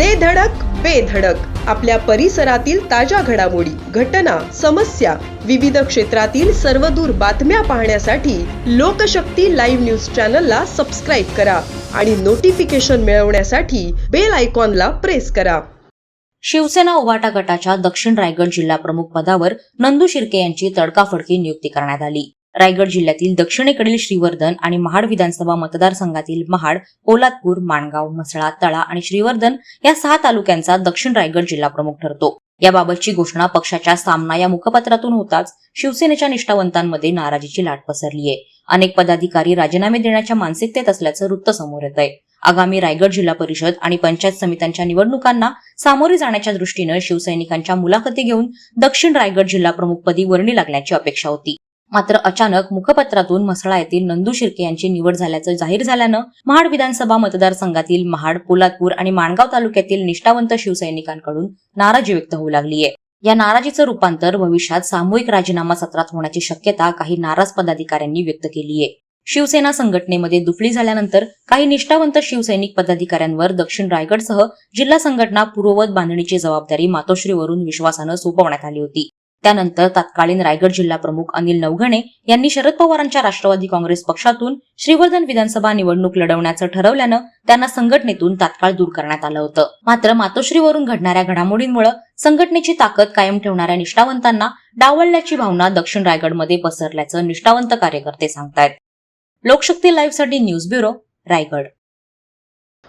दे धडक बेधडक आपल्या परिसरातील ताज्या घडामोडी घटना समस्या विविध क्षेत्रातील सर्वदूर बातम्या पाहण्यासाठी लोकशक्ती लाईव्ह न्यूज चॅनलला सबस्क्राईब करा आणि नोटिफिकेशन मिळवण्यासाठी बेल आयकॉनला प्रेस करा. शिवसेना उभाटा गटाच्या दक्षिण रायगड जिल्हा प्रमुख पदावर नंदू शिर्के यांची तडकाफडकी नियुक्ती करण्यात आली. रायगड जिल्ह्यातील दक्षिणेकडील श्रीवर्धन आणि महाड विधानसभा मतदारसंघातील महाड पोलादपूर माणगाव म्हसळा तळा आणि श्रीवर्धन या सहा तालुक्यांचा दक्षिण रायगड जिल्हा प्रमुख ठरतो. याबाबतची घोषणा पक्षाच्या सामना या मुखपत्रातून होताच शिवसेनेच्या निष्ठावंतांमध्ये नाराजीची लाट पसरली आहे. अनेक पदाधिकारी राजीनामे देण्याच्या मानसिकतेत असल्याचं वृत्त समोर येत आहे आगामी रायगड जिल्हा परिषद आणि पंचायत समित्यांच्या निवडणुकांना सामोरे जाण्याच्या दृष्टीनं शिवसैनिकांच्या मुलाखती घेऊन दक्षिण रायगड जिल्हा प्रमुखपदी वर्णी लागण्याची अपेक्षा होती. मात्र अचानक मुखपत्रातून म्हसळा येथील नंदू शिर्के यांची निवड झाल्याचं जाहीर झाल्यानं महाड विधानसभा मतदारसंघातील महाड पोलादपूर आणि माणगाव तालुक्यातील निष्ठावंत शिवसैनिकांकडून नाराजी व्यक्त होऊ लागली आहे. या नाराजीचं रूपांतर भविष्यात सामूहिक राजीनामा सत्रात होण्याची शक्यता काही नाराज पदाधिकाऱ्यांनी व्यक्त केली आहे. शिवसेना संघटनेमध्ये दुफळी झाल्यानंतर काही निष्ठावंत शिवसैनिक पदाधिकाऱ्यांवर दक्षिण रायगडसह जिल्हा संघटना पूर्ववत बांधणीची जबाबदारी मातोश्रीवरून विश्वासानं सोपवण्यात आली होती. त्यानंतर तत्कालीन रायगड जिल्हा प्रमुख अनिल नवघणे यांनी शरद पवारांच्या राष्ट्रवादी काँग्रेस पक्षातून श्रीवर्धन विधानसभा निवडणूक लढवण्याचं ठरवल्यानं त्यांना संघटनेतून तात्काळ दूर करण्यात आलं होतं. मात्र मातोश्रीवरून घडणाऱ्या घडामोडींमुळे संघटनेची ताकद कायम ठेवणाऱ्या निष्ठावंतांना डावलल्याची भावना दक्षिण रायगडमध्ये पसरल्याचं निष्ठावंत कार्यकर्ते सांगतायत. लोकशक्ती लाईव्हसाठी न्यूज ब्युरो रायगड.